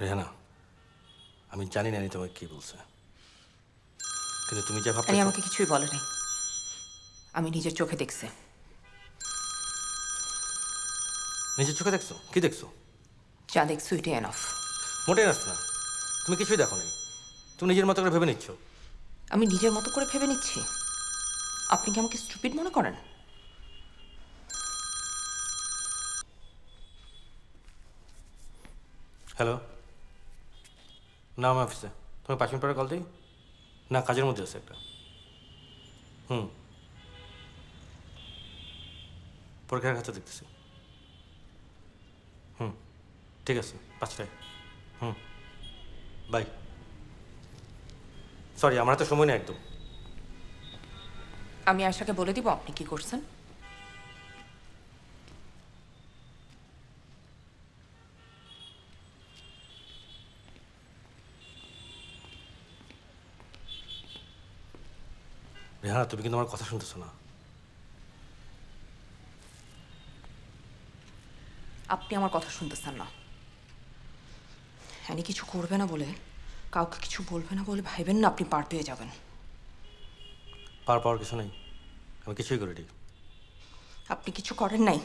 রেহানা আমি জানি না তোমাকে কি বলছে। কিন্তু তুমি যা ভাবতে আমাকে কিছুই বলেনি। আমি নিজের চোখে দেখছি। নিজের চোখে দেখছ? কি দেখছ? যা দেখছি ওইটাই এনাফ মোটেই আসছে না। তুমি কিছুই দেখো নাই। তুমি নিজের মতো করে ভেবে নিচ্ছ। আমি নিজের মতো করে ভেবে নিচ্ছি। আপনি কি আমাকে স্টুপিড মনে করেন? হ্যালো না আমি অফিসে তুমি পাঁচ মিনিট পরে কল দিই? না, কাজের মধ্যে আছে একটা। হুম। পরীক্ষার খাতা দেখতেছি। হুম। ঠিক আছে, পাঁচটায়। হুম। বাই সরি আমার তো সময় নেই একদম। আমি আশাকে বলে দিব আপনি কি করছেন? রেহানা তুমি কিন্তু আমার কথা শুনতেছো না। আপনি আমার কথা শুনতেছেন না। হ্যানি কিছু করবে না বলে কাউকে কিছু বলবে না বলে ভাইবেন না আপনি পার পেয়ে যাবেন। পার পাওয়ার কিছু নেই। আমি কিছুই করিনি। আপনি কিছু করেন নাই?